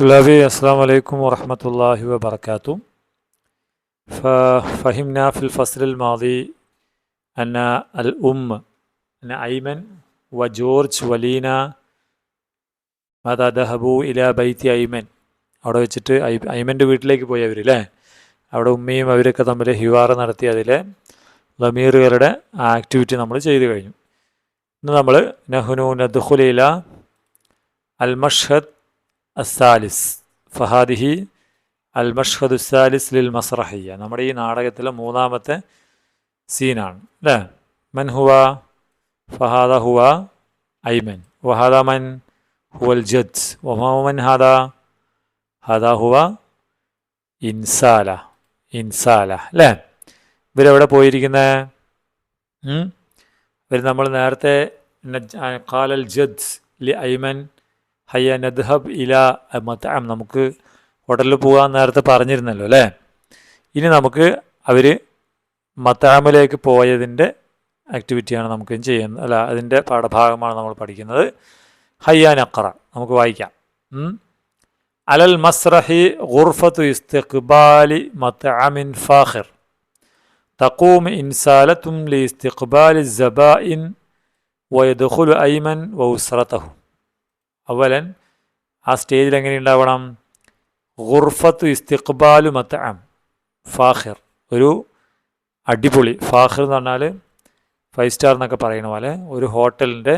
طلابي السلام عليكم ورحمة الله وبركاته ففهمنا في الفصل الماضي أن الأم أن أيمن وجورج ولينا ماذا ذهبوا إلى بيت أيمن അവിടെ വെച്ചിട്ട് ഐ ഐമൻ്റെ വീട്ടിലേക്ക് പോയി അവർ അല്ലേ അവിടെ ഉമ്മയും അവരൊക്കെ തമ്മിൽ ഹിവാറ് നടത്തി അതിലെ ലമീറുകളുടെ ആക്ടിവിറ്റി നമ്മൾ ചെയ്തു കഴിഞ്ഞു ഇന്ന് നമ്മൾ നഹ്നു നദ്ഖുലീല അൽ മഷ്ഹദ് അസാലിസ് ഫഹാദിഹി അൽ മഷ്ഹദ് സാലിസ് ലിൽ മസ്റഹിയ. നമ്മുടെ ഈ നാടകത്തിലെ മൂന്നാമത്തെ സീനാണ് അല്ലേ? മൻ ഹുവ ഫഹാദ ഹുവ ഐമൻ. വഹാദ മൻ ഹുവൽ ജദ്. വമൻ ഹാദ ഹാദ ഹുവ ഇൻസാല. ഇൻസാല അല്ലേ? ഇവരെവിടെ പോയിരിക്കുന്നത് ഇവർ നമ്മൾ നേരത്തെ കാലൽ ജദ് ലി ഐമൻ ഹയ്യ നദ്ഹബ് ഇല മത്താം നമുക്ക് ഹോട്ടലിൽ പോകാൻ നേരത്തെ പറഞ്ഞിരുന്നല്ലോ അല്ലേ ഇനി നമുക്ക് അവർ മത്താമിലേക്ക് പോയതിൻ്റെ ആക്ടിവിറ്റിയാണ് നമുക്ക് ചെയ്യുന്നത് അല്ല അതിൻ്റെ പാഠഭാഗമാണ് നമ്മൾ പഠിക്കുന്നത് ഹയ്യ നക്കറ നമുക്ക് വായിക്കാം അലൽ മസ്രഹി ഗുർഫത്തു ഇസ്തിഖ്ബാലി മത്തഅമിൻ ഫാഖിർ تقوم إنسالة لاستقبال الزبائن ويدخل أيمن وأسرته അവലൻ ആ സ്റ്റേജിൽ എങ്ങനെ ഉണ്ടാവണം? ഗുർഫത്ത് ഇസ്തിഖ്ബാലു മത്തഅം ഫാഹിർ ഒരു അടിപൊളി. ഫാഹിർ എന്ന് പറഞ്ഞാൽ ഫൈവ് സ്റ്റാർ എന്നൊക്കെ പറയുന്ന പോലെ ഒരു ഹോട്ടലിന്റെ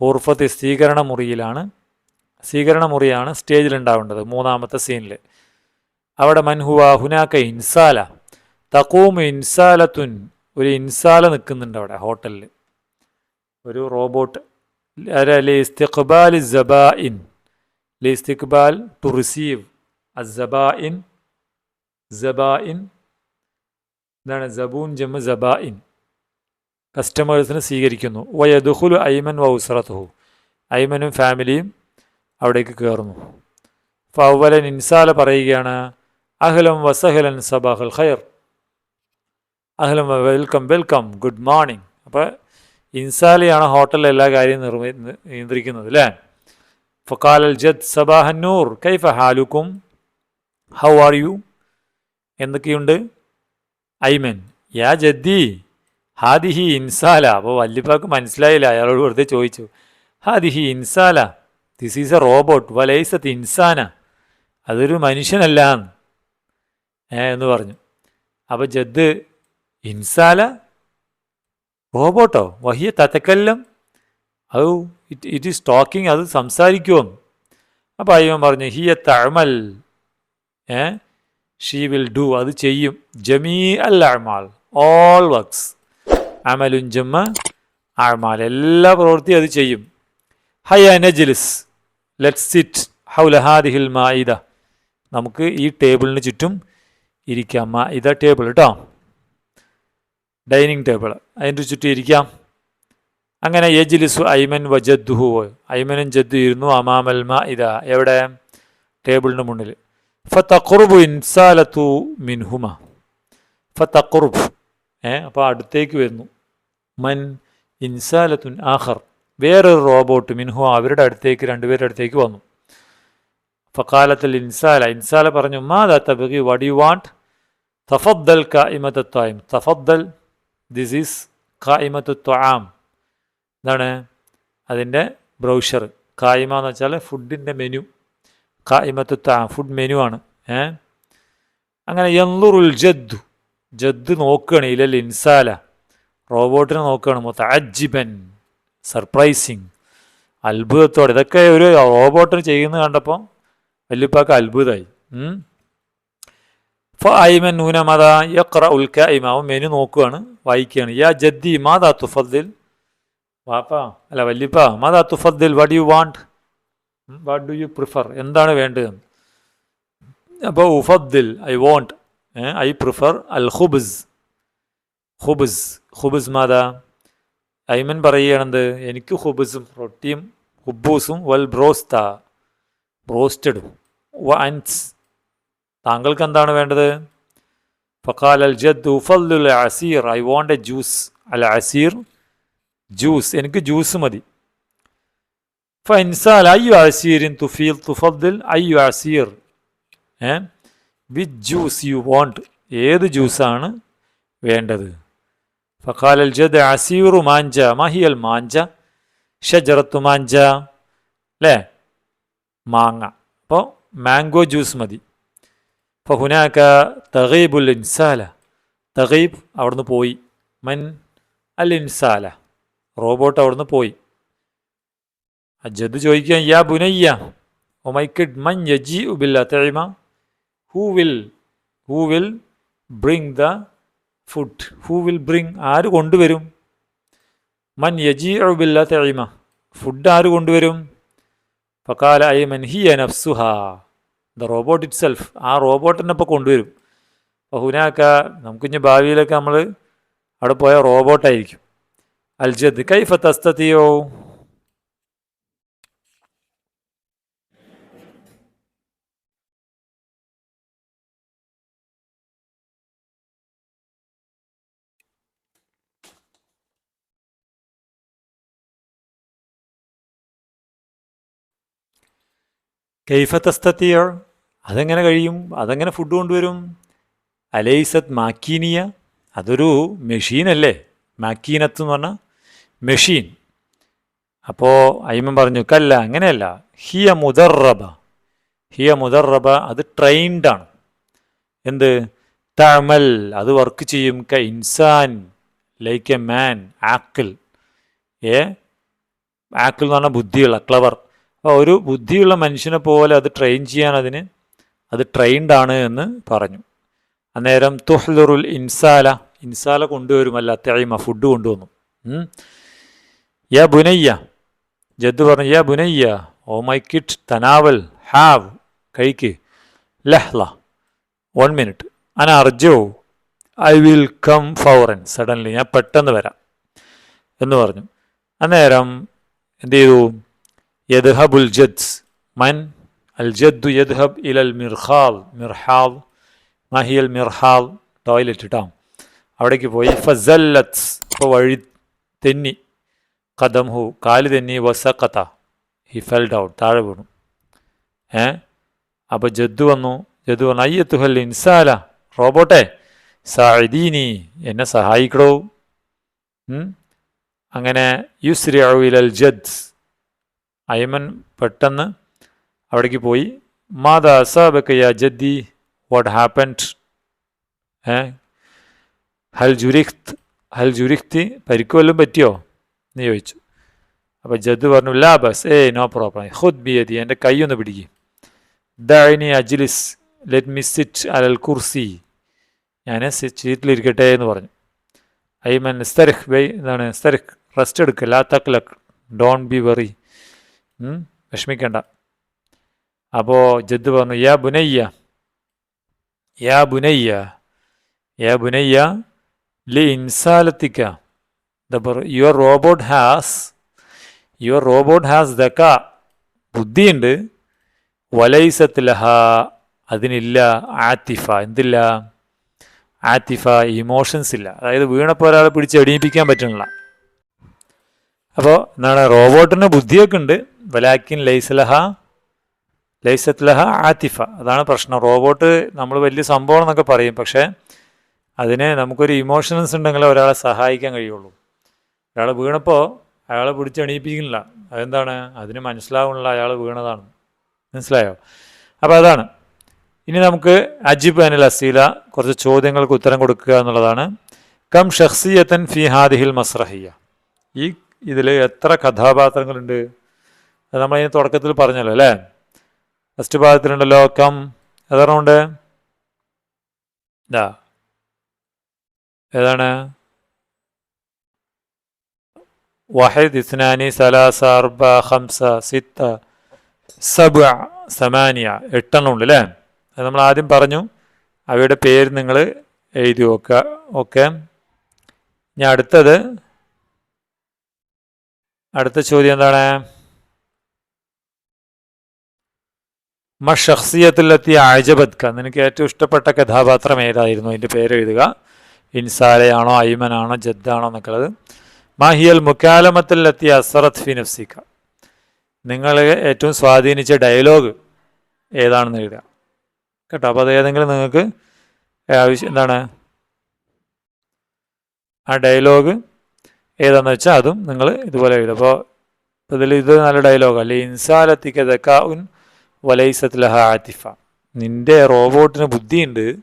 ഗുർഫത്ത് സ്വീകരണ മുറിയിലാണ്. സ്വീകരണ മുറിയാണ് സ്റ്റേജിൽ ഉണ്ടാവേണ്ടത് മൂന്നാമത്തെ സീനിൽ. അവിടെ മൻഹുവ ഹുനാക്ക ഇൻസാല. തക്കൂമ് ഇൻസാലത്തുൻ. ഒരു ഇൻസാല നിൽക്കുന്നുണ്ട് അവിടെ ഹോട്ടലിൽ. ഒരു റോബോട്ട് ലിസ്തിഖ്ബാൽ الزبائن. لاستقبال to receive الزبائن. زبائن എന്താണ് ജബൂൻ ജമ ജബായിൻ കസ്റ്റമേഴ്സിനെ സ്വീകരിക്കുന്നു. വയദുഹുൽ ഐമൻ വൗസറത്തുഹു ഐമനും ഫാമിലിയും അവിടേക്ക് കയറുന്നു. ഫവലൻ ഇൻസാല പറയുകയാണ്. അഹ്ലം വസഹലൻ സബാഹൽ ഖൈർ അഹ്ലം വെൽക്കം വെൽക്കം ഗുഡ് മോർണിംഗ് അപ്പോൾ ഇൻസാലിയാണ് ഹോട്ടലിലെ എല്ലാ കാര്യവും നിർമ്മി നിയന്ത്രിക്കുന്നത് അല്ലേ ഫക്കാൽ അൽ ജദ് സബാഹന്നൂർ കൈഫ ഹാലുക്കും? How are you? എന്തൊക്കെയുണ്ട്? ഐമൻ യാ ജദ്ദി ഹാദിഹി ഇൻസാല. അപ്പോൾ വല്യപ്പാക്ക് മനസ്സിലായില്ല അയാളോട് വെറുതെ ചോദിച്ചു ഹാദിഹി ഇൻസാല ദിസ് ഈസ് എ റോബോട്ട് വലൈസത്ത് ഇൻസാന അതൊരു മനുഷ്യനല്ല എന്ന് പറഞ്ഞു. അപ്പോൾ ജദ് ഇൻസാല റോബോട്ടോ? വഹിയ തത്തക്കല്ലം അത് ഇറ്റ് ഇറ്റ് ഈസ് ടോക്കിംഗ് അത് സംസാരിക്കുമെന്ന് അപ്പോൾ അയ്യവൻ പറഞ്ഞു ഹിയ തഴമൽ ഏ? ഷീ വിൽ ഡു അത് ചെയ്യും. ജമീ അൽ അഴമാൾ ഓൾ വർക്ക്സ്. അമലുൻ ജമ്മ അഴമാൽ എല്ലാ പ്രവൃത്തിയും അത് ചെയ്യും. ഹയ നജിലിസ് ലെറ്റ് സിറ്റ് ഹൗലഹാദിഹിൽ മായിദ നമുക്ക് ഈ ടേബിളിന് ചുറ്റും ഇരിക്കാം. മാ ഇത ടേബിൾ കേട്ടോ? ഡൈനിങ് ടേബിൾ അതിന്റെ ചുറ്റും ഇരിക്കാം. അങ്ങനെ യജ്ലിസു ഐമൻ വ ജദ്ദുഹു ഐമനും ജദ്ദു ഇരുന്നു. അമാമൽ മാ ഇതാ എവിടെ? ടേബിളിന് മുന്നിൽ. ഫത്തഖുറുബു ഇൻസാലത്തു മിൻഹുമ. ഫത്തഖുറുബ് ഏ അപ്പോൾ അടുത്തേക്ക് വരുന്നു. മൻ ഇൻസാലത്തുൻ ആഹർ വേറൊരു റോബോട്ട് മിൻഹു അവരുടെ അടുത്തേക്ക് രണ്ടുപേരുടെ അടുത്തേക്ക് വന്നു. ഫക്കാലത്തിൽ ഇൻസാല. ഇൻസാല പറഞ്ഞു മാ ദാ തബി യു വാണ്ട് തഫദ്ദൽ ക ഇമത്തായും തഫദ്ദൽ ദിസ് ഈസ് കായ്മത്തു ത്വാം. എന്താണ് അതിന്റെ ബ്രൗഷർ കായ്മ എന്ന് വെച്ചാൽ ഫുഡിന്റെ മെനു കായ്മത്തു ത്വാം ഫുഡ് മെനു ആണ്. ഏ? അങ്ങനെ യന്തുറുൽ ജദ്ദു. ജദ് നോക്കുകയാണ് ഇല്ല ഇൻസാല. റോബോട്ടിനെ നോക്കുകയാണ് മൊത്തം അജിബൻ സർപ്രൈസിങ് അത്ഭുതത്തോടെ. ഇതൊക്കെ ഒരു റോബോട്ടിന് ചെയ്യുന്നത് കണ്ടപ്പോൾ വല്യപ്പാക്ക് അത്ഭുതമായി. ഫൈമൻ നൂന മത യക്ര ഉൽക്ക ഇമാവും മെനു നോക്കുകയാണ് വായിക്കുകയാണ്. യാ ജദ്ദി മാതാ തുഫദ്ദിൽ? വാപ്പ അല്ല വല്യപ്പ മാതാ തുഫദ്ദിൽ what you want what do you prefer എന്താണ് വേണ്ടത്? അപ്പോൾ ഉഫദ്ദിൽ ഐ വോണ്ട് ഐ പ്രിഫർ അൽ ഹുബ്സ് ഹുബ്സ് ഹുബ്സ് മാതാ ഐമൻ പറയുകയാണെന്ത്? എനിക്ക് ഹുബ്സും റൊട്ടിയും ഹുബൂസും വൽ ബ്രോസ്ത ബ്രോസ്റ്റഡും. വൻസ് താങ്കൾക്ക് എന്താണ് വേണ്ടത്? ഫക്കാൽ അൽ ജദ്ദു ഫല്ലുൽ അസീർ ഐ വോണ്ട് എ ജ്യൂസ്. അൽ അസീർ ജ്യൂസ്. എനിക്ക് ജ്യൂസ് മതി. ഫ ഐ യു അസീർ തുഫീൽ തുഫദ്ദുൽ ഐ യു അസീർ. ഏ? With juice you want. ഏത് ജ്യൂസാണ് വേണ്ടത്? ഫക്കാൽ അൽ ജദ് അസീറു മാഞ്ച മഹിയൽ മാഞ്ച ഷജറത്തു മാഞ്ച അല്ലേ മാങ്ങ. അപ്പോൾ മാംഗോ ജ്യൂസ് മതി. അപ്പോൾ ഹുനാക്ക തഗീബുൽ ഇൻസാല തഗീബ് അവിടുന്ന് പോയി മൻ അൽ ഇൻസാല റോബോട്ട് അവിടുന്ന് പോയി അജദ് ചോദിക്കാൻ യാ ബുനയ്യ ഒ മൈ കിഡ് മൻ യജി ഉബില്ല തെളിമ who will who will bring the food who will bring ആര് കൊണ്ടുവരും? മൻ യജി ഉബില്ല തെളിമ ഫുഡ് ആര് കൊണ്ടുവരും? ഫക്കാല ഐ മൻ ഹിയ നഫ്സുഹ ദ റോബോട്ട് ഇറ്റ് സെൽഫ് ആ റോബോട്ടിനെ ഇപ്പോൾ കൊണ്ടുവരും. അപ്പോൾ ഹുനാക്ക നമുക്കിഞ്ഞ് ഭാവിയിലൊക്കെ നമ്മൾ അവിടെ പോയ റോബോട്ടായിരിക്കും. അൽജദ് കൈഫ തസ്തതിയോ? കൈഫ തസ്തത്തിയോ അതെങ്ങനെ കഴിയും? അതെങ്ങനെ ഫുഡ് കൊണ്ടുവരും? അലൈസത് മാക്കീനിയ. അതൊരു മെഷീനല്ലേ? മാക്കീനത്ത് എന്ന് പറഞ്ഞാൽ മെഷീൻ. അപ്പോൾ അയ്മൻ പറഞ്ഞു കല്ല അങ്ങനെയല്ല. ഹിയ മുദർറബ ഹിയ മുദർറബ അത് ട്രെയിൻഡാണ് എന്ത്? തമൽ അത് വർക്ക് ചെയ്യും. ക ഇൻസാൻ ലൈക്ക് എ മാൻ ആക്കിൾ ഏ? ആക്കിൾ എന്ന് പറഞ്ഞാൽ ബുദ്ധിയുള്ള ക്ലവർ അപ്പോൾ ഒരു ബുദ്ധിയുള്ള മനുഷ്യനെ പോലെ അത് ട്രെയിൻ ചെയ്യാൻ അതിന് അത് ട്രെയിൻഡ് ആണ് എന്ന് പറഞ്ഞു. അന്നേരം തുഹ്ലുറുൽ ഇൻസാല ഇൻസാല കൊണ്ടുവരുമല്ല തെളിമ ഫുഡ് കൊണ്ടുവന്നു. യ ബുനയ്യ ജദ്ദു പറഞ്ഞു യാ ബുനയ്യ ഓ മൈ കിറ്റ് തനാവൽ ഹാവ് കഴിക്ക് ലഹ്ല വൺ മിനിറ്റ് അന അർജോ ഐ വിൽ കം ഫൗറൻ സഡൻലി ഞാൻ പെട്ടെന്ന് വരാം എന്ന് പറഞ്ഞു. അന്നേരം എന്ത് ചെയ്തു? യദ്ഹബുൽ ജദ്സ് മൻ അൽ ജദ്ദു യദ്ഹബ് ഇലൽ മിർഹാൽ മിർഹാൽ മഹിയൽ മിർഹാൽ ടോയ്ലറ്റ് ഇട്ടാം അവിടേക്ക് പോയി. ഫസല്ലത്ത് ഇപ്പോൾ വഴി തെന്നി കദംഹു കാൽ തെന്നി വസക്കത്ത ഹി ഫെൽ ഡൗൺ താഴെ വീണു. ഏ? അപ്പോൾ ജദ്ദു വന്നു. ജദ്ദു പറഞ്ഞു അയ്യത്തുഹൽ ഇൻസാല റോബോട്ടെ സഅദീനി എന്നെ സഹായിക്കടോ? അങ്ങനെ യുസ്രി ഇലൽ ജദ്. അയ്മൻ പെട്ടെന്ന് അവിടേക്ക് പോയി. മാതാ സബക്കയ ജദ്ദി? വാട്ട് ഹാപ്പൻഡ് ഏ? ഹൽ ജുരിഖ്ത് ഹൽ ജുരിഖ്തി പരിക്ക് വല്ലതും പറ്റിയോ? എന്ന് ചോദിച്ചു. അപ്പോൾ ജദ് പറഞ്ഞു ലാ ബസ് ഏ നോ പ്രോബ്ലം. ഹുദ് ബിയതി എന്റെ കൈ ഒന്ന് പിടിക്കും. ദൈനി അജിലിസ് ലെറ്റ് മി സിറ്റ് അലൽ കുർസി. ഞാൻ സീറ്റിലിരിക്കട്ടെ എന്ന് പറഞ്ഞു. ഐ മൻ സ്തരഖ് വൈ എന്താണ് സ്തരഖ് റെസ്റ്റ് എടുക്കുക ലാ തക്ലക് ഡോൺ ബി വെറി. വിഷമിക്കണ്ട. അപ്പോൾ ജദ് പറഞ്ഞു യാ ബുനയ്യ യാ ബുനയ്യ യാ ബുനയ്യ ലി ഇൻസാലത്തിക്ക. Your robot has your robot has ദക്ക ബുദ്ധിയുണ്ട് വലൈസത്ത് ലഹ അതിനില്ല ആത്തിഫ. എന്തില്ല? ആത്തിഫ ഇമോഷൻസ് ഇല്ല. അതായത് വീണപ്പോൾ ഒരാളെ പിടിച്ച് എടിയിപ്പിക്കാൻ പറ്റണില്ല അപ്പോൾ എന്താണ് റോബോട്ടിന് ബുദ്ധിയൊക്കെ ഉണ്ട്. വലാക്കിൻ ലൈസലഹ ലൈസത്ത് ലഹ ആതിഫ. അതാണ് പ്രശ്നം. റോബോട്ട് നമ്മൾ വലിയ സംഭവം എന്നൊക്കെ പറയും. പക്ഷേ അതിന് നമുക്കൊരു ഇമോഷൻസ് ഉണ്ടെങ്കിൽ ഒരാളെ സഹായിക്കാൻ കഴിയുള്ളൂ. ഒരാൾ വീണപ്പോൾ അയാളെ പിടിച്ച് എണീപ്പിക്കുന്നില്ല. അതെന്താണ്? അതിന് മനസ്സിലാവുന്നില്ല അയാൾ വീണതാണ്. മനസ്സിലായോ? അപ്പോൾ അതാണ്. ഇനി നമുക്ക് അജിബ് അനിൽ അസീല കുറച്ച് ചോദ്യങ്ങൾക്ക് ഉത്തരം കൊടുക്കുക എന്നുള്ളതാണ്. കം ഷഖ്സിയത്തൻ ഫി ഹാദിഹിൽ മസ്രഹിയ ഈ ഇതിൽ എത്ര കഥാപാത്രങ്ങളുണ്ട്? അത് നമ്മളതിന് തുടക്കത്തിൽ പറഞ്ഞല്ലോ അല്ലേ? First ഭാഗത്തിലുണ്ടല്ലോ come. എത്രണ്ണമുണ്ട് ഇതാ ഏതാണ്? വഹിദ് ഇസ്നാനി സലാസ അർബ ഹംസ സിത്ത സബ സമാനിയ. എട്ടെണ്ണം ഉണ്ട് അല്ലേ അത് നമ്മൾ ആദ്യം പറഞ്ഞു. അവയുടെ പേര് നിങ്ങൾ എഴുതി വെക്കുക ഓക്കെ. ഇനി അടുത്തത്. അടുത്ത ചോദ്യം എന്താണ്? മ ഷഖ്സിയത്തിലെത്തി ഖാൻ നിനക്ക് ഏറ്റവും ഇഷ്ടപ്പെട്ട കഥാപാത്രം ഏതായിരുന്നു? അതിന്റെ പേര് എഴുതുക. ഇൻസാലയാണോ അയ്മനാണോ ജദ്ദാണോ എന്നൊക്കെയുള്ളത്. മാഹിയൽ മുക്കാലമത്തിലെത്തിയ അസറത്ത് ഫി നഫ്സിക്ക നിങ്ങളെ ഏറ്റവും സ്വാധീനിച്ച ഡയലോഗ് ഏതാണെന്ന് എഴുതുക. കേട്ടോ അപ്പോൾ അത് ഏതെങ്കിലും നിങ്ങൾക്ക് ആവശ്യം എന്താണ്? ആ ഡയലോഗ് ഏതാണെന്ന് വെച്ചാൽ അതും നിങ്ങൾ ഇതുപോലെ എഴുതുക. അപ്പോൾ ഇതിൽ ഇത് നല്ല ഡയലോഗ് അല്ലെ ഇൻസാലത്തിക്ക വലൈസത്ത് ലഹ ആത്തിഫ നിന്റെ റോബോട്ടിന് ബുദ്ധിയുണ്ട്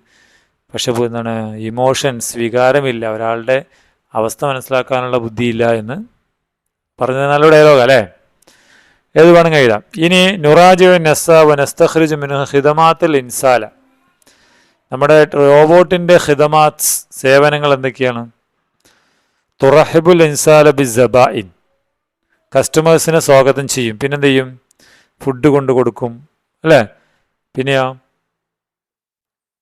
പക്ഷെ എന്താണ് ഇമോഷൻസ് വികാരമില്ല. ഒരാളുടെ അവസ്ഥ മനസ്സിലാക്കാനുള്ള ബുദ്ധിയില്ല എന്ന് പറഞ്ഞത് നല്ല ഡയലോഗ് അല്ലേ? ഏത് വേണമെങ്കിൽ എഴുതാം. ഇനി നുറാജു നസ വനസ്തഖ്രിജ് മിൻ ഹിദമാത്തിൽ ഇൻസാല. നമ്മുടെ റോബോട്ടിന്റെ ഹിതമാത് സേവനങ്ങൾ എന്തൊക്കെയാണ്? തുറഹിബുൽ ഇൻസാല ബി ജബായിൻ കസ്റ്റമേഴ്സിനെ സ്വാഗതം ചെയ്യും. പിന്നെന്ത് ചെയ്യും? ഫുഡ് കൊണ്ടു കൊടുക്കും. അല്ലേ? പിന്നെയോ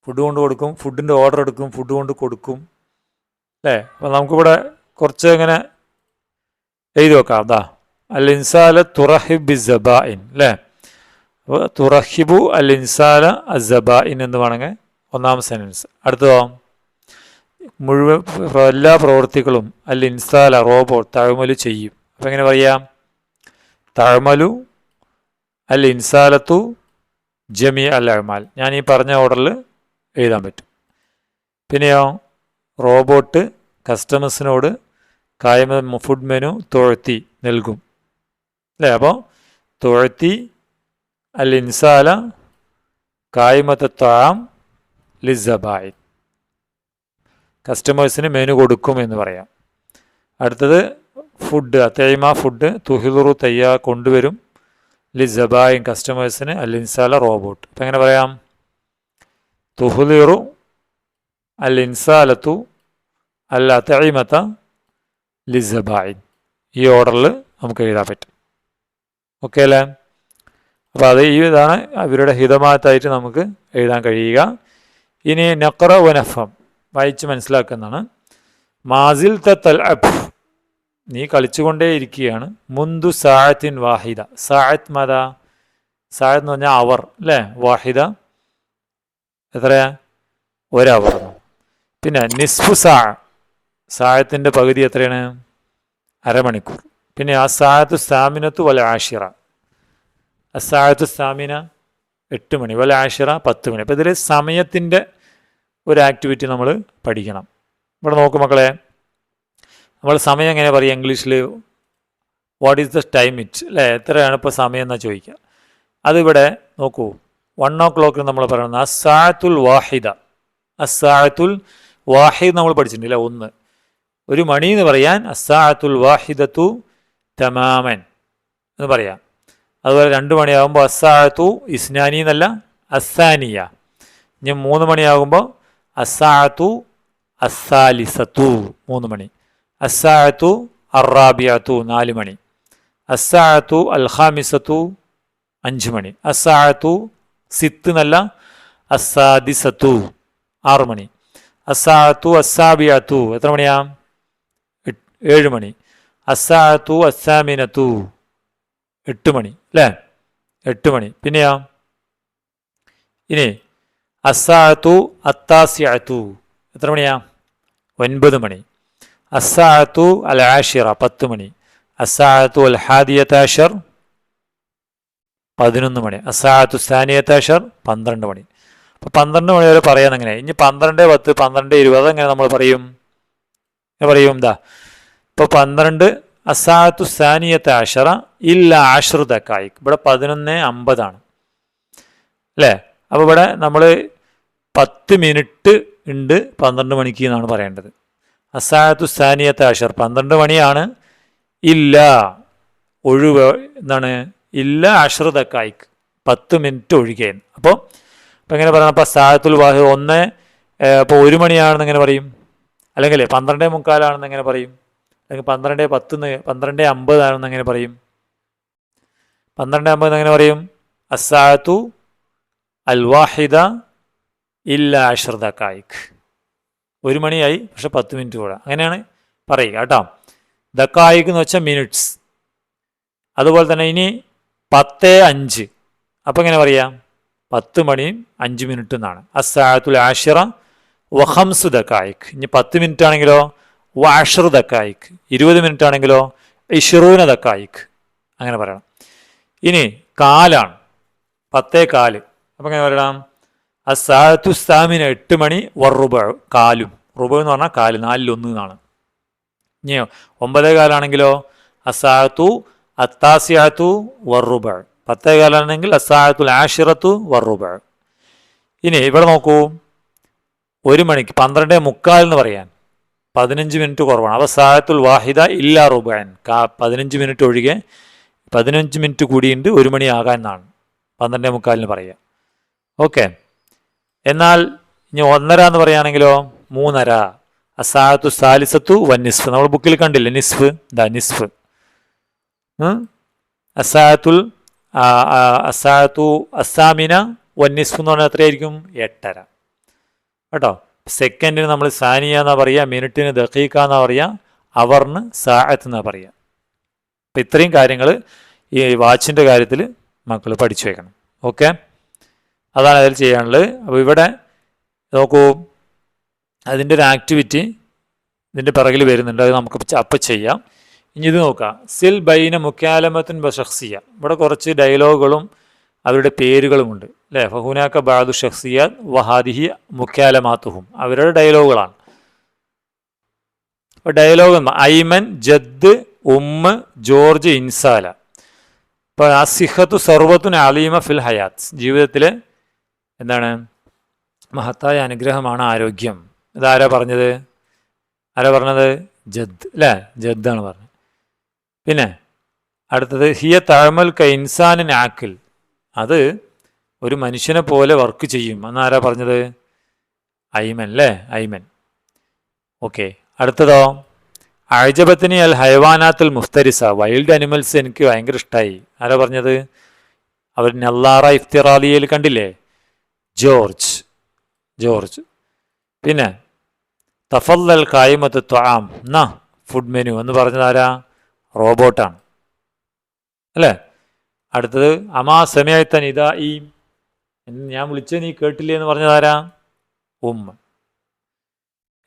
ഫുഡ് കൊണ്ട് കൊടുക്കും ഫുഡിന്റെ ഓർഡർ എടുക്കും ഫുഡ് കൊണ്ട് കൊടുക്കും അല്ലേ? അപ്പം നമുക്കിവിടെ കുറച്ച് ഇങ്ങനെ എഴുതി വെക്കാം. അതാ അൽ ഇൻസാല തുറഹിബ് ജബായിൻ അല്ലേ? അപ്പോൾ തുറഹിബു അൽ ഇൻസാല അസബായിൻ എന്ന് വേണമെങ്കിൽ ഒന്നാം സെന്റൻസ് അടുത്തതോ? മുഴുവൻ എല്ലാ പ്രവൃത്തികളും അൽ ഇൻസാല റോബോട്ട് തഴമലു ചെയ്യും. അപ്പം എങ്ങനെ പറയാം? തഴമലു അൽ ഇൻസാലത്തു ജമി അൽ അഹ്മാൽ ഞാൻ ഈ പറഞ്ഞ ഓർഡറിൽ എഴുതാൻ പറ്റും. പിന്നെയോ റോബോട്ട് കസ്റ്റമേഴ്സിനോട് കായമ ഫുഡ് മെനു തുഴത്തി നൽകും. അല്ലേ? അപ്പോൾ തുഴത്തി അൽ ഇൻസാല കായ്മത്ത താം ലിസബായി കസ്റ്റമേഴ്സിന് മെനു കൊടുക്കും എന്ന് പറയാം. അടുത്തത് ഫുഡ് തേയ്മ ഫുഡ് തുഹിലുറു തയ്യാ കൊണ്ടുവരും. ലിസബായും കസ്റ്റമേഴ്സിന് അൽ ഇൻസാല റോബോട്ട്. അപ്പം എങ്ങനെ പറയാം? തുഹുലിറു അൽ ഇൻസാലത്തു അൽ ലി ലിസബായിൻ. ഈ ഓർഡറിൽ നമുക്ക് എഴുതാൻ പറ്റും. ഓക്കെ അല്ലേ? അപ്പോൾ അത് ഈ ഇതാണ് അവരുടെ ഹിതമാത്തായിട്ട് നമുക്ക് എഴുതാൻ കഴിയുക. ഇനി നഖറ വനഫം വായിച്ച് മനസ്സിലാക്കുന്നതാണ്. മാസിൽ തൽ അഫ് നീ കളിച്ചുകൊണ്ടേയിരിക്കുകയാണ്. മുന്തു സാഴത്തിൻ വാഹിദ. സാഴത്ത് മത? സാഴത്ത് എന്ന് പറഞ്ഞാൽ അവർ അല്ലേ? വാഹിദ. എത്രയാ? ഒരവർ. പിന്നെ നിസ്ഫു സാ. സാഴത്തിന്റെ പകുതി എത്രയാണ്? അരമണിക്കൂർ. പിന്നെ ആ സാഴത്ത് സാമിനത്ത് വല ആഷിറ. അസാഴത്ത് സാമിന എട്ട് മണി വല ആഷിറ പത്ത് മണി. അപ്പോൾ ഇതിൽ സമയത്തിന്റെ ഒരു ആക്ടിവിറ്റി നമ്മൾ പഠിക്കണം. ഇവിടെ നോക്കൂ മക്കളെ. നമ്മൾ സമയം എങ്ങനെ പറയും ഇംഗ്ലീഷിൽ what is the time it അല്ലേ എത്രയാണ് ഇപ്പോൾ സമയം എന്നാണ് ചോദിക്കുക. അതിവിടെ നോക്കൂ. വൺ ഓ ക്ലോക്കിൽ നമ്മൾ പറയുന്നത് അസാഴത്തുൽ വാഹിദ. അസാഴത്തുൽ വാഹിദ് നമ്മൾ പഠിച്ചിട്ടുണ്ട് ഒന്ന്. ഒരു മണി എന്ന് പറയാൻ അസാഴത്തുൽ വാഹിദത്തു തമാമൻ എന്ന് പറയാം. അതുപോലെ രണ്ട് മണിയാകുമ്പോൾ അസാഴത്തു ഇസ്നാനി എന്നല്ല അസാനിയ ഇനി മൂന്ന് മണിയാകുമ്പോൾ അസാഴത്തു അസാലിസത്തു മൂന്ന് മണി. അസാഴത്തു അറാബിയാത്തു നാല് മണി. അസ്സാഅത്തു അൽഹാമിസത്തു അഞ്ച് മണി. അസ്സാഅത്തു സിത്ത് എന്നല്ല അസാദിസത്തു ആറ് മണി. അസ്സാഅത്തു അസാബിയാത്തു എത്ര മണിയാ? ഏഴ് മണി. അസ്സാഅത്തു അസാമിനത്തു എട്ട് മണി അല്ലേ? എട്ട് മണി. പിന്നെയാ? ഇനി അസ്സാഅത്തു അത്താസിയത്തു എത്ര മണിയാ? ഒൻപത് മണി. അസാഴത്തു അൽ ആഷിറ പത്ത് മണി. അസാഴത്തു അൽ ഹാദിയത്താഷർ പതിനൊന്ന് മണി. അസാഴത്തു സാനിയത്താഷർ പന്ത്രണ്ട് മണി. അപ്പോൾ പന്ത്രണ്ട് മണി വരെ പറയാൻ എങ്ങനെ? ഇനി പന്ത്രണ്ട് പത്ത് പന്ത്രണ്ട് ഇരുപത് എങ്ങനെ നമ്മൾ പറയും? പറയും? എന്താ ഇപ്പോൾ പന്ത്രണ്ട് അസാഴത്തു സാനിയത്ത് ആഷറ ഇല്ല ആശ്രുതക്കായി ഇവിടെ പതിനൊന്ന് അമ്പതാണ്. അല്ലേ? അപ്പോൾ ഇവിടെ നമ്മൾ പത്ത് മിനിറ്റ് ഉണ്ട് പന്ത്രണ്ട് മണിക്ക് എന്നാണ് പറയേണ്ടത്. അസാഴത്തു സാനിയത്ത് അഷർ. പന്ത്രണ്ട് മണിയാണ്. ഇല്ല ഒഴിവ് എന്താണ്? ഇല്ല അഷ്രതക്കായിക്ക് പത്ത് മിനിറ്റ് ഒഴികേൻ. അപ്പോൾ അപ്പോൾ എങ്ങനെ പറയണം. അപ്പോൾ സാഹത്തുൽ വാഹി ഒന്ന് ഇപ്പോൾ ഒരു മണിയാണെന്ന് എങ്ങനെ പറയും? അല്ലെങ്കിൽ പന്ത്രണ്ടേ മുക്കാലാണെന്ന് എങ്ങനെ പറയും? അല്ലെങ്കിൽ പന്ത്രണ്ട് പത്ത് പന്ത്രണ്ട് അമ്പതാണെന്ന് എങ്ങനെ പറയും? പന്ത്രണ്ട് അമ്പത് എങ്ങനെ പറയും? അസാഹത്തു അൽവാഹിദ ഇല്ല അശ്രദക്കായിക്ക് ഒരു മണിയായി പക്ഷെ പത്ത് മിനിറ്റ് കൂടെ. അങ്ങനെയാണ് പറയുക കേട്ടോ. ദക്കായിക്ക് എന്ന് വെച്ചാൽ മിനിറ്റ്സ്. അതുപോലെ തന്നെ ഇനി പത്ത് അഞ്ച്. അപ്പം എങ്ങനെ പറയാം? പത്ത് മണിയും അഞ്ച് മിനിറ്റ് എന്നാണ്. അസാഴത്തുൽ ആഷിറ വഹംസു ദക്കായിക്ക് ഇനി പത്ത് മിനിറ്റ് ആണെങ്കിലോ? വാഷർ ദക്കായിക്ക് ഇരുപത് മിനിറ്റ് ആണെങ്കിലോ? ഇഷറൂന ദക്കായിക്ക് അങ്ങനെ പറയണം. ഇനി കാലാണ്. പത്തേ കാൽ. അപ്പം എങ്ങനെ പറയണം അസാത്തുസ്താമിന് എട്ട് മണി വറുബ കാലും. റുബ എന്ന് പറഞ്ഞാൽ കാൽ നാലിലൊന്ന് എന്നാണ്. ഇനിയോ ഒമ്പതേ കാലാണെങ്കിലോ? അസാത്തു അത്താസിയാത്തു വറുബ. പത്തേ കാലാണെങ്കിൽ അസാത്തുൽ ആഷിറത്തു വറുബ. ഇനി ഇവിടെ നോക്കൂ. ഒരു മണിക്ക് പന്ത്രണ്ട് മുക്കാൽ എന്ന് പറയാൻ. പതിനഞ്ച് മിനിറ്റ് കുറവാണ്. അപ്പോൾ സായത്തുൽ വാഹിദ ഇല്ല റുബാൻ. കാ പതിനഞ്ച് മിനിറ്റ് ഒഴികെ പതിനഞ്ച് മിനിറ്റ് കൂടിയുണ്ട് ഒരു മണിയാകാൻ എന്നാണ്. പന്ത്രണ്ടേ മുക്കാലിന് പറയുക ഓക്കെ. എന്നാൽ ഇനി ഒന്നര എന്ന് പറയുകയാണെങ്കിലോ മൂന്നര. അസാത്തു സാലിസത്തു വൻ നിസ്ഫ് നമ്മൾ ബുക്കിൽ കണ്ടില്ലേ? നിസ്ഫ്. ദ നിസ്ഫ്. അസാത്തുൽ അസാത്തു അസാമിന വൻ നിസ്ഫ് എന്ന് പറഞ്ഞാൽ എത്രയായിരിക്കും? എട്ടര. കേട്ടോ? സെക്കൻഡിന് നമ്മൾ സാനിയ എന്നാ പറയുക മിനിറ്റിന് ദഖീക്ക എന്നാ പറയുക അവറിന് സാഹത്ത് എന്നാ പറയുക. അപ്പം ഇത്രയും കാര്യങ്ങൾ ഈ വാച്ചിന്റെ കാര്യത്തിൽ മക്കൾ പഠിച്ചു വെക്കണം. ഓക്കെ? അതാണ് അതിൽ ചെയ്യാനുള്ളത്. അപ്പോൾ ഇവിടെ നോക്കൂ അതിന്റെ ഒരു ആക്ടിവിറ്റി ഇതിന്റെ പിറകിൽ വരുന്നുണ്ട്. അത് നമുക്ക് അപ്പം ചെയ്യാം. ഇനി ഇത് നോക്കാം. സിൽ ബൈന മുഖ്യാലമത്തിൻ ബഷഖ്സിയ ഇവിടെ കുറച്ച് ഡയലോഗുകളും അവരുടെ പേരുകളുമുണ്ട് അല്ലേ? ഫഹുനാക്ക ബാദു ഷഖ്സിയ വഹാദിഹി മുഖ്യാലമാത്തുഹും. അവരുടെ ഡയലോഗുകളാണ് അപ്പോൾ ഡയലോഗ് ഐമൻ ജദ് ഉമ്മ് ജോർജ് ഇൻസാല. അപ്പോൾ ആ സിഹത്തു സർവത്തുൻ അലീമ ഫിൽ ഹയാത്ത്. ജീവിതത്തിൽ എന്താണ്? മഹത്തായ അനുഗ്രഹമാണ് ആരോഗ്യം. ഇതാരാ പറഞ്ഞത്? ആരാ പറഞ്ഞത്? ജദ് അല്ലേ? ജദ്ദാണ് പറഞ്ഞത്. പിന്നെ അടുത്തത് ഹിയ തഴമൽ ക ഇൻസാനിൻ ആക്കിൽ. അത് ഒരു മനുഷ്യനെ പോലെ വർക്ക് ചെയ്യും. എന്നാരാ പറഞ്ഞത്? ഐമൻ അല്ലേ? ഐമൻ. ഓക്കെ അടുത്തതോ? അഴജബത്തിന് അൽ ഹൈവാനാത്തിൽ മുസ്തരിസ വൈൽഡ് അനിമൽസ് എനിക്ക് ഭയങ്കര ഇഷ്ടമായി ആരാ പറഞ്ഞത്? അവർ നല്ലാറ ഇഫ്തിറാലിയയിൽ കണ്ടില്ലേ? George George. പിന്നെ തഫല്ലൽ കായ്മത്ത് ത്വാം ന ഫുഡ് മെനു എന്ന് പറഞ്ഞത് ആരാ? റോബോട്ടാണ്. അല്ലേ? അടുത്തത് അമാ സമയത്തൻ ഇതാ ഈ ഞാൻ വിളിച്ചത് നീ കേട്ടില്ലേ എന്ന് പറഞ്ഞത് ആരാ? ഉമ്മ.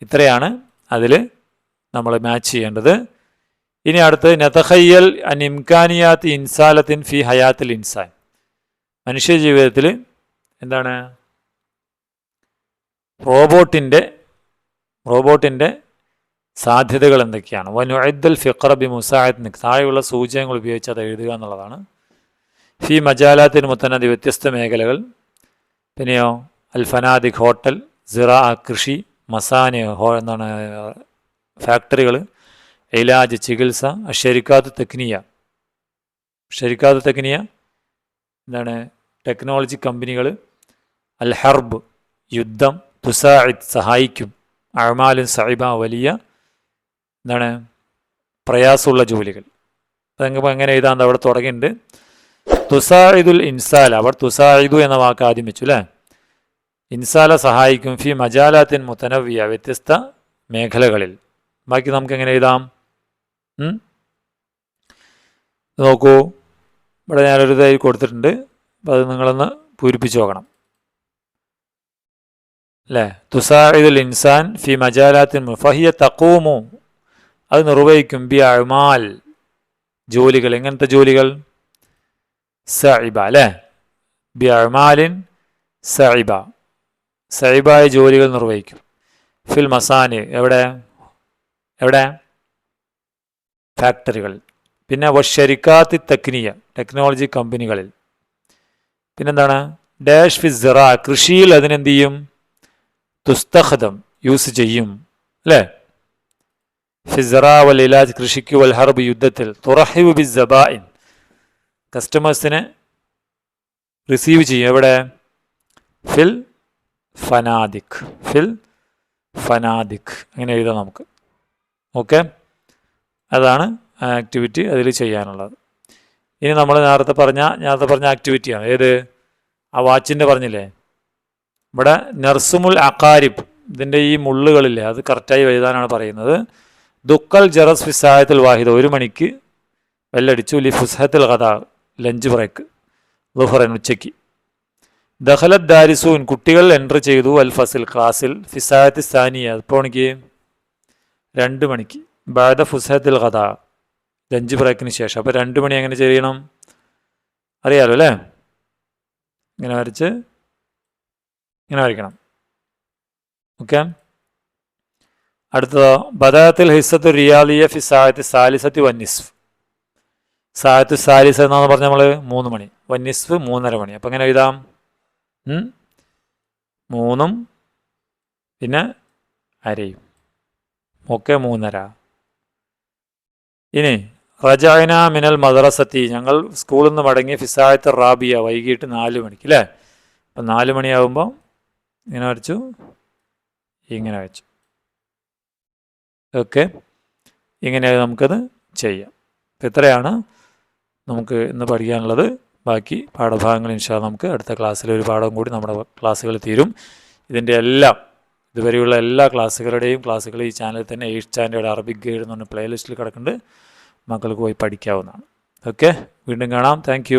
ഇത്രയാണ് അതിൽ നമ്മൾ മാച്ച് ചെയ്യേണ്ടത്. ഇനി അടുത്തത് നതഹയ്യൽ അൻ ഇംകാനിയാത്ത് ഇൻസാലത്തിൻ ഫി ഹയാത്തിൽ ഇൻസാൻ. മനുഷ്യ ജീവിതത്തിൽ എന്താണ്? റോബോട്ടിന്റെ റോബോട്ടിന്റെ സാധ്യതകൾ എന്തൊക്കെയാണ്? വനുഅദ്ദൽ ഫിഖറ ബി നിക് താഴെയുള്ള സൂചകങ്ങൾ ഉപയോഗിച്ച് അത് എഴുതുക എന്നുള്ളതാണ്. ഫി മജാലാത്തിന് മുത്തനദി വ്യത്യസ്ത മേഖലകൾ. പിന്നെയോ അൽഫനാദിഖ് ഹോട്ടൽ സിറ കൃഷി മസാന ഹോ എന്താണ് ഫാക്ടറികൾ ഇലാജ് ചികിത്സ ഷെരിക്കാത്ത് തെക്നിയ. ഷെരിക്കാത്ത് തെക്നിയ എന്താണ് ടെക്നോളജി കമ്പനികൾ അൽ ഹർബ് യുദ്ധം തുസാഇദ് സഹായിക്കും. അഴമാലും സൈബ വലിയ എന്താണ് പ്രയാസമുള്ള ജോലികൾ. അതങ്ങ് എങ്ങനെ എഴുതാൻ അവിടെ തുടങ്ങിയിട്ടുണ്ട്. തുസാഇദുൽ ഇൻസാല അവർ തുസാഇദു എന്ന വാക്ക് ആദ്യം വെച്ചു അല്ലേ ഇൻസാല സഹായിക്കും ഫി മജാലാത്തിൻ മുത്തനവിയ വ്യത്യസ്ത മേഖലകളിൽ. ബാക്കി നമുക്ക് എങ്ങനെ എഴുതാം? നോക്കൂ. ഇവിടെ ഞാനൊരു ഇതായി കൊടുത്തിട്ടുണ്ട്. അപ്പോൾ അത് നിങ്ങളൊന്ന് പൂരിപ്പിച്ച് നോക്കണം. അല്ലേ തുസാഹിദുൽ ഇൻസാൻ ഫി മജാലാത്തിൻ മുഫഹിയ തക്കൂമു അത് നിർവഹിക്കും ബി അഴ്മാൽ ജോലികൾ എങ്ങനത്തെ ജോലികൾ? സഹിബ അല്ലേ ബി അഴ്മാലിൻ സഹിബ സൈബായ ജോലികൾ നിർവഹിക്കും. ഫിൽ മസാന് എവിടെ? എവിടെ? ഫാക്ടറികൾ. പിന്നെ വഷരിക്കാത്തി തക്നിയ ടെക്നോളജി കമ്പനികളിൽ. പിന്നെന്താണ്? ഡാഷ് ഫി സിറ കൃഷിയിൽ അതിനെന്ത് ചെയ്യും തുസ്തഖദം യൂസ് ചെയ്യും. അല്ലേ? ഫിസറ വൽ ഇലാജ് കൃഷിക്ക് വൽ ഹർബ് യുദ്ധത്തിൽ തുറഹിബ് ബി ജബായിൻ കസ്റ്റമേഴ്സിനെ റിസീവ് ചെയ്യും. എവിടെ? ഫിൽ ഫനാദിക്. ഫിൽ ഫനാദിക്. അങ്ങനെ എഴുതാം നമുക്ക്. ഓക്കെ? അതാണ് ആക്ടിവിറ്റി അതിൽ ചെയ്യാനുള്ളത്. ഇനി നമ്മൾ നേരത്തെ പറഞ്ഞ നേരത്തെ പറഞ്ഞ ആക്ടിവിറ്റിയാണ് ഏത്? ആ വാച്ചിന്റെ പറഞ്ഞില്ലേ? ഇവിടെ നർസുമുൽ അക്കാരിബ് ഇതിന്റെ ഈ മുള്ളുകളില്ലേ അത് കറക്റ്റായി എഴുതാനാണ് പറയുന്നത്. ദുക്കൽ ജറസ് ഫിസായത്തിൽ വാഹിദ ഒരു മണിക്ക് വെല്ലടിച്ചു. ലി ഫുസഹത്തിൽ കഥ ലഞ്ച് ബ്രേക്ക് ദുഹറൻ ഉച്ചയ്ക്ക്. ദഹലത് ദാരിസൂൻ കുട്ടികൾ എന്റർ ചെയ്തു. അൽ ഫസിൽ ക്ലാസ്സിൽ ഫിസായത്ത് സാനിയ ഇപ്പോൾ മണിക്ക്? രണ്ട് മണിക്ക്. ബാദ ഫുസഹത്തിൽ കഥ ലഞ്ച് ബ്രേക്കിന് ശേഷം. അപ്പോൾ രണ്ട് മണി എങ്ങനെ ചെയ്യണം? അറിയാലോ അല്ലേ? ഇങ്ങനെ വരച്ച് ഇങ്ങനെ വരയ്ക്കണം. ഓക്കെ? അടുത്തതോ ബദാത്തിൽ ഹിസ്സത്തു റിയാലിയ ഫി സായത്ത് സാലിസത്തി വന്നിസ്ഫ് സായത്ത് സാലിസ് എന്നാന്ന് പറഞ്ഞ നമ്മൾ മൂന്ന് മണി. വന്നിസ്ഫ് മൂന്നര മണി. അപ്പം എങ്ങനെ എഴുതാം? മൂന്നും പിന്നെ അരയും. ഒക്കെ മൂന്നര. ഇനി റജാന മിനൽ മദ്രസത്തി. ഞങ്ങൾ സ്കൂളിൽ നിന്ന് മടങ്ങി ഫിസായത്ത് റാബിയ വൈകിട്ട് നാല് മണിക്ക് അല്ലേ അപ്പം നാല് മണിയാകുമ്പോൾ ഇങ്ങനെ വരച്ചു ഇങ്ങനെ വരച്ചു ഓക്കെ. ഇങ്ങനെ നമുക്കത് ചെയ്യാം. അപ്പം ഇത്രയാണ് നമുക്ക് ഇന്ന് പഠിക്കാനുള്ളത്. ബാക്കി പാഠഭാഗങ്ങൾ ഇൻഷാ നമുക്ക് അടുത്ത ക്ലാസ്സിൽ ഒരു പാഠം കൂടി നമ്മുടെ ക്ലാസ്സുകൾ തീരും. ഇതിന്റെ എല്ലാം ഇതുവരെയുള്ള എല്ലാ ക്ലാസ്സുകളുടെയും ക്ലാസ്സുകൾ ഈ ചാനലിൽ തന്നെ എയ്റ്റ് സ്റ്റാൻഡേർഡ് അറബിക് ഗൈഡ് എന്ന് പറഞ്ഞ പ്ലേലിസ്റ്റിൽ കിടക്കുന്നുണ്ട്. മക്കൾക്ക് പോയി പഠിക്കാവുന്നതാണ്. ഓക്കെ വീണ്ടും കാണാം. താങ്ക്